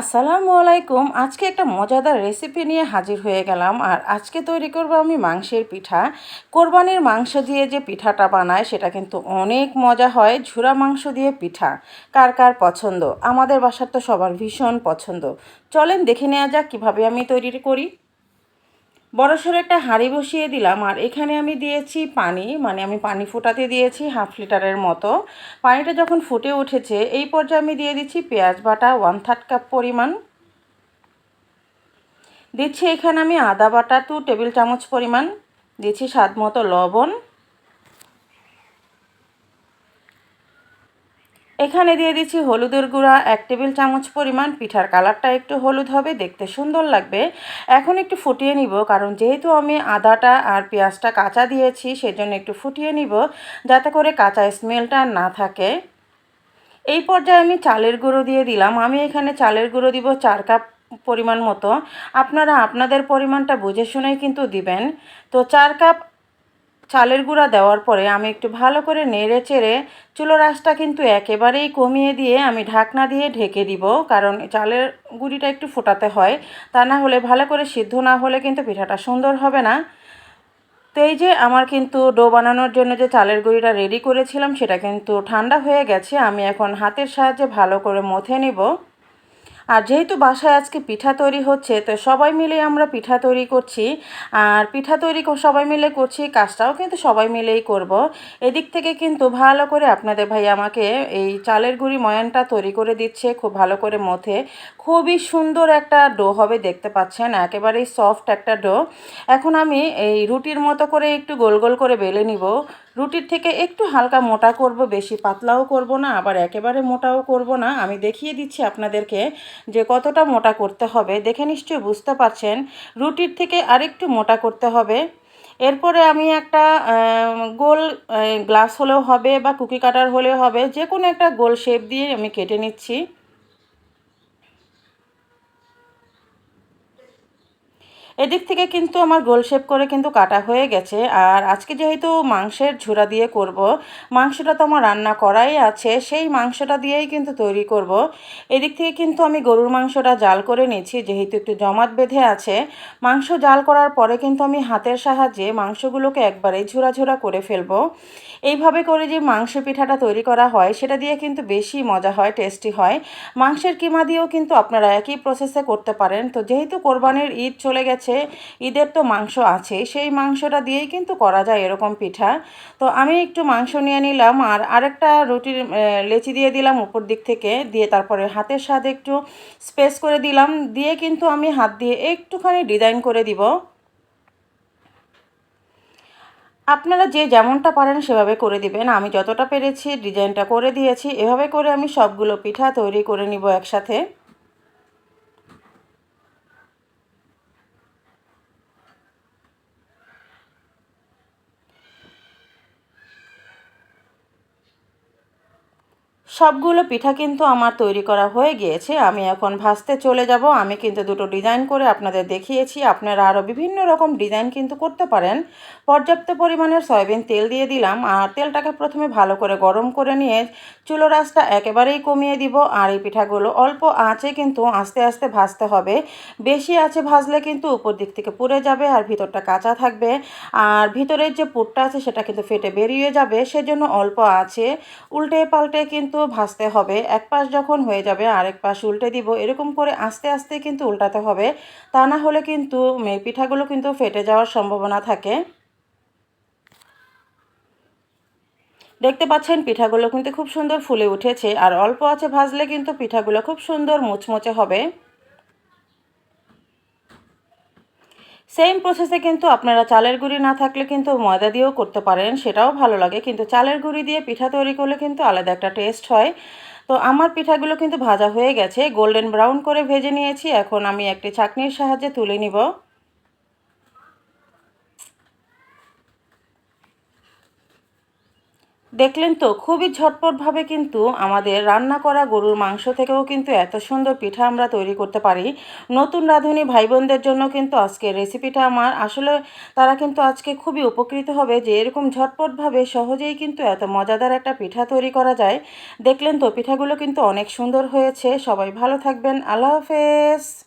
আসসালামু আলাইকুম। আজকে একটা মজাদার রেসিপি নিয়ে হাজির হয়ে গেলাম। আর আজকে তৈরি করব আমি মাংসের পিঠা। কোরবানির মাংস দিয়ে যে পিঠাটা বানায়, সেটা কিন্তু অনেক মজা হয়। ঝুরা মাংস দিয়ে পিঠা কার কার পছন্দ? আমাদের বাসার তো সবার ভীষণ পছন্দ। চলেন দেখে নেওয়া যাক কীভাবে আমি তৈরি করি। বড়সড় একটা হাঁড়ি বসিয়ে দিলাম, আর এখানে আমি দিয়েছি পানি মানে আমি পানি ফোটাতে দিয়েছি হাফ লিটারের মতো। পানিটা যখন ফুটে উঠেছে, এই পর্যায়ে আমি দিয়ে দিচ্ছি পেঁয়াজ বাটা ওয়ান থার্ড কাপ পরিমাণ। দিচ্ছি এখানে আমি আদা বাটা টু টেবিল চামচ পরিমাণ। দিচ্ছি স্বাদ মতো লবণ। এখানে দিয়ে দিচ্ছি হলুদের গুঁড়া, এক টেবিল চামচ পরিমাণ, পিঠার কালারটা একটু হলুদ হবে, দেখতে সুন্দর লাগবে। এখন একটু ফুটিয়ে নিব, কারণ যেহেতু আমি আদাটা আর পেঁয়াজটা কাঁচা দিয়েছি, সেজন্য একটু ফুটিয়ে নিব, যাতে করে কাঁচা স্মেলটা না থাকে। এই পর্যায়ে আমি চালের গুঁড়ো দিয়ে দিলাম। আমি এখানে চালের গুঁড়ো দিব চার কাপ পরিমাণ মতো। আপনারা আপনাদের পরিমাণটা বুঝে শুনেই কিন্তু দিবেন। তো চার কাপ চালের গুঁড়া দেওয়ার পরে আমি একটু ভালো করে নেড়ে চেড়ে চুলো রাসটা কিন্তু একেবারেই কমিয়ে দিয়ে আমি ঢাকনা দিয়ে ঢেকে দিব, কারণ চালের গুঁড়িটা একটু ফোটাতে হয়। তা না হলে ভালো করে সিদ্ধ না হলে কিন্তু পিঠাটা সুন্দর হবে না। তো এই যে আমার কিন্তু ডো বানানোর জন্য যে চালের গুঁড়িটা রেডি করেছিলাম, সেটা কিন্তু ঠান্ডা হয়ে গেছে। আমি এখন হাতের সাহায্যে ভালো করে মথে নিব। আর যেহেতু বাসায় আজকে পিঠা তৈরি হচ্ছে, তো সবাই মিলে আমরা পিঠা তৈরি করছি। আর পিঠা তৈরি সবাই মিলে করছি, কাজটাও কিন্তু সবাই মিলেই করব। এদিক থেকে কিন্তু ভালো করে আপনাদের ভাই আমাকে এই চালের গুঁড়ি ময়ানটা তৈরি করে দিচ্ছে, খুব ভালো করে মথে। খুবই সুন্দর একটা ডো হবে, দেখতে পাচ্ছেন, একেবারেই সফট একটা ডো। এখন আমি এই রুটির মতো করে একটু গোল গোল করে বেলে নিব। রুটির থেকে একটু হালকা মোটা করব, বেশি পাতলাও করব না, আবার একেবারে মোটাও করব না। আমি দেখিয়ে দিচ্ছি আপনাদেরকে যে কতটা মোটা করতে হবে। দেখে নিশ্চয়ই বুঝতে পারছেন, রুটির থেকে আরেকটু মোটা করতে হবে। এরপরে আমি একটা গোল গ্লাস হলেও হবে বা কুকি কাটার হলেও হবে যে কোনো একটা গোল শেপ দিয়ে আমি কেটে নিচ্ছি। এদিক থেকে কিন্তু আমার গোল শেপ করে কিন্তু কাটা হয়ে গেছে। আর আজকে যেহেতু মাংসের ঝুরা দিয়ে করব, মাংসটা তো আমার রান্না করাই আছে, সেই মাংসটা দিয়েই কিন্তু তৈরি করব। এদিক থেকে কিন্তু আমি গরুর মাংসটা জাল করে নিয়েছি, যেহেতু একটু জমাট বেঁধে আছে। মাংস জাল করার পরে কিন্তু আমি হাতের সাহায্যে মাংসগুলোকে একবারে ঝুরা ঝুরা করে ফেলব। এইভাবে করে যে মাংস পিঠাটা তৈরি করা হয়, সেটা দিয়ে কিন্তু বেশি মজা হয়, টেস্টি হয়। মাংসের কিমা দিয়েও কিন্তু আপনারা একই প্রসেসে করতে পারেন। তো যেহেতু কোরবানির ঈদ চলে গেছে ঈদের তো মাংস আছে, সেই মাংসটা দিয়েই কিন্তু করা যায় এরকম পিঠা। তো আমি একটু মাংস নিয়ে নিলাম আর আরেকটা রুটির লেচি দিয়ে দিলাম উপর দিক থেকে, দিয়ে তারপরে হাতের সাথে একটু স্পেস করে দিলাম, দিয়ে কিন্তু আমি হাত দিয়ে একটুখানি ডিজাইন করে দিব। আপনারা যে যেমনটা পারেন সেভাবে করে দিবেন, আমি যতটা পেরেছি ডিজাইনটা করে দিয়েছি, এভাবে করে আমি সবগুলো পিঠা তৈরি করে নিব একসাথে। সবগুলো পিঠা কিন্তু আমার তৈরি করা হয়ে গিয়েছে। আমি এখন ভাজতে চলে যাব। আমি কিন্তু দুটো ডিজাইন করে আপনাদের দেখিয়েছি। আপনারা আরও বিভিন্ন রকম ডিজাইন কিন্তু করতে পারেন। পর্যাপ্ত পরিমাণের সয়াবিন তেল দিয়ে দিলাম। আর তেলটাকে প্রথমে ভালো করে গরম করে নিয়ে চুলো রাসটা একেবারেই কমিয়ে দিব। আর এই পিঠাগুলো অল্প আঁচে কিন্তু আস্তে আস্তে ভাজতে হবে। বেশি আছে ভাজলে কিন্তু উপর দিক থেকে পুড়ে যাবে আর ভিতরটা কাঁচা থাকবে। আর ভিতরের যে পুরটা আছে সেটা কিন্তু ফেটে বেরিয়ে যাবে। সেজন্য অল্প আছে উল্টে পাল্টে কিন্তু ভাজতে হবে। এক পাশ যখন হয়ে যাবে, আরেক পাশ উল্টে দিব। এরকম করে আস্তে আস্তে কিন্তু উল্টাতে হবে। তা না হলে কিন্তু পিঠাগুলো কিন্তু ফেটে যাওয়ার সম্ভাবনা থাকে। দেখতে পাচ্ছেন, পিঠাগুলো কিন্তু খুব সুন্দর ফুলে উঠেছে। আর অল্প আছে ভাজলে কিন্তু পিঠাগুলো খুব সুন্দর মুচমুচে হবে। সেম প্রসেসে কিন্তু আপনারা চালের গুঁড়ি না থাকলে কিন্তু ময়দা দিয়েও করতে পারেন, সেটাও ভালো লাগে। কিন্তু চালের গুঁড়ি দিয়ে পিঠা তৈরি করলে কিন্তু আলাদা একটা টেস্ট হয়। তো আমার পিঠাগুলো কিন্তু ভাজা হয়ে গেছে গোল্ডেন ব্রাউন করে ভেজে নিয়েছি। এখন আমি একটি চাকনির সাহায্যে তুলে নিব। দেখলেন তো, খুবই ঝটপটভাবে কিন্তু আমাদের রান্না করা গরুর মাংস থেকেও কিন্তু এত সুন্দর পিঠা আমরা তৈরি করতে পারি। নতুন রাঁধুনি ভাই বোনদের জন্য কিন্তু আজকে রেসিপিটা আমার। আসলে তারা কিন্তু আজকে খুবই উপকৃত হবে যে এরকম ঝটপটভাবে সহজেই কিন্তু এত মজাদার একটা পিঠা তৈরি করা যায়। দেখলেন তো, পিঠাগুলো কিন্তু অনেক সুন্দর হয়েছে। সবাই ভালো থাকবেন। আল্লাহ হাফেজ।